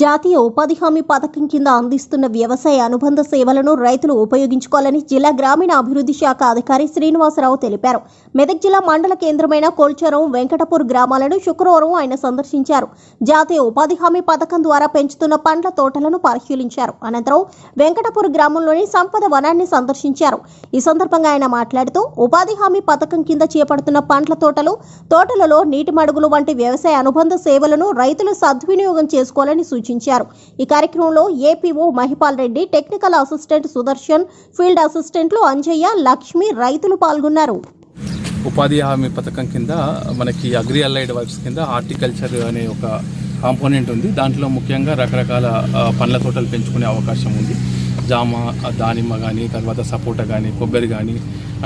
జాతీయ ఉపాధి హామీ పథకం కింద అందిస్తున్న వ్యవసాయ అనుబంధ సేవలను రైతులు ఉపయోగించుకోవాలని జిల్లా గ్రామీణ అభివృద్ధి శాఖ అధికారి శ్రీనివాసరావు తెలిపారు. మెదక్ జిల్లా మండల కేంద్రమైన కోల్చరం వెంకటపూర్ గ్రామాలను శుక్రవారం ఆయన సందర్శించారు. జాతీయ ఉపాధి హామీ పథకం ద్వారా పెంచుతున్న పండ్ల తోటలను పరిశీలించారు. అనంతరం వెంకటపూర్ గ్రామంలోని సంపద వనాన్ని సందర్శించారు. ఈ సందర్భంగా ఆయన మాట్లాడుతూ ఉపాధి హామీ పథకం కింద చేపడుతున్న పండ్ల తోటలు తోటలలో నీటి మడుగులు వంటి వ్యవసాయ అనుబంధ సేవలను రైతులు సద్వినియోగం చేసుకోవాలని సూచించారు సూచించారు. ఈ కార్యక్రమంలో APO Mahipal Reddy technical assistant Sudarshan field అసిస్టెంట్లు అంజయ్య లక్ష్మి రైతులు పాల్గొన్నారు. ఉపాధి హామీ పథకం కింద మనకి అగ్రి అలైడ్ వర్క్స్ కింద హార్టికల్చర్ అనే ఒక కాంపోనెంట్ ఉంది. దాంట్లో ముఖ్యంగా రకరకాల పండ్ల తోటలు పెంచుకునే అవకాశం ఉంది. జామ దానిమ్మ కానీ తర్వాత సపోటా కానీ కొబ్బరి కానీ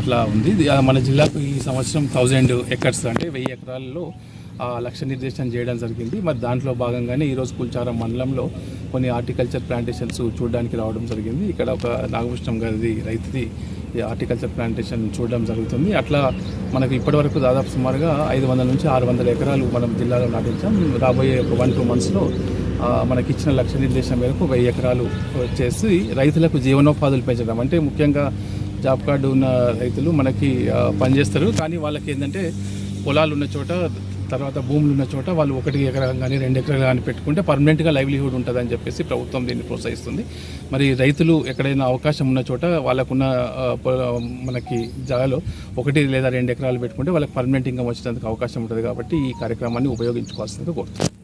అట్లా ఉంది. మన జిల్లాకు ఈ సంవత్సరం థౌజండ్ ఎకర్స్ అంటే వెయ్యి ఎకరాల్లో లక్ష్య నిర్దేశం చేయడం జరిగింది. మరి దాంట్లో భాగంగానే ఈరోజు కుల్చారం మండలంలో కొన్ని హార్టికల్చర్ ప్లాంటేషన్స్ చూడడానికి రావడం జరిగింది. ఇక్కడ ఒక నాగభూషణం గారిది రైతుది ఈ హార్టికల్చర్ ప్లాంటేషన్ చూడడం జరుగుతుంది. అట్లా మనకు ఇప్పటివరకు దాదాపు సుమారుగా ఐదు వందల నుంచి ఆరు వందల ఎకరాలు మనం జిల్లాలో నాటించాం. రాబోయే ఒక వన్ టూ మంత్స్లో మనకి ఇచ్చిన లక్ష్య నిర్దేశం మేరకు వెయ్యి ఎకరాలు చేసి రైతులకు జీవనోపాధులు పెంచడం అంటే ముఖ్యంగా జాబ్ కార్డు ఉన్న రైతులు మనకి పనిచేస్తారు. కానీ వాళ్ళకి ఏంటంటే పొలాలు ఉన్న చోట తర్వాత భూములు ఉన్న చోట వాళ్ళు ఒకటి ఎకరం కానీ రెండు ఎకరాలు కానీ పెట్టుకుంటే పర్మనెంట్గా లైవ్లీహుడ్ ఉంటుందని చెప్పేసి ప్రభుత్వం దీన్ని ప్రోత్సహిస్తుంది. మరి రైతులు ఎక్కడైనా అవకాశం ఉన్న చోట వాళ్ళకున్న మనకి జాగాలో ఒకటి లేదా రెండు ఎకరాలు పెట్టుకుంటే వాళ్ళకి పర్మనెంట్ ఇన్కమ్ వచ్చేందుకు అవకాశం ఉంటుంది కాబట్టి ఈ కార్యక్రమాన్ని ఉపయోగించుకోవాల్సిందిగా కోరుతున్నాను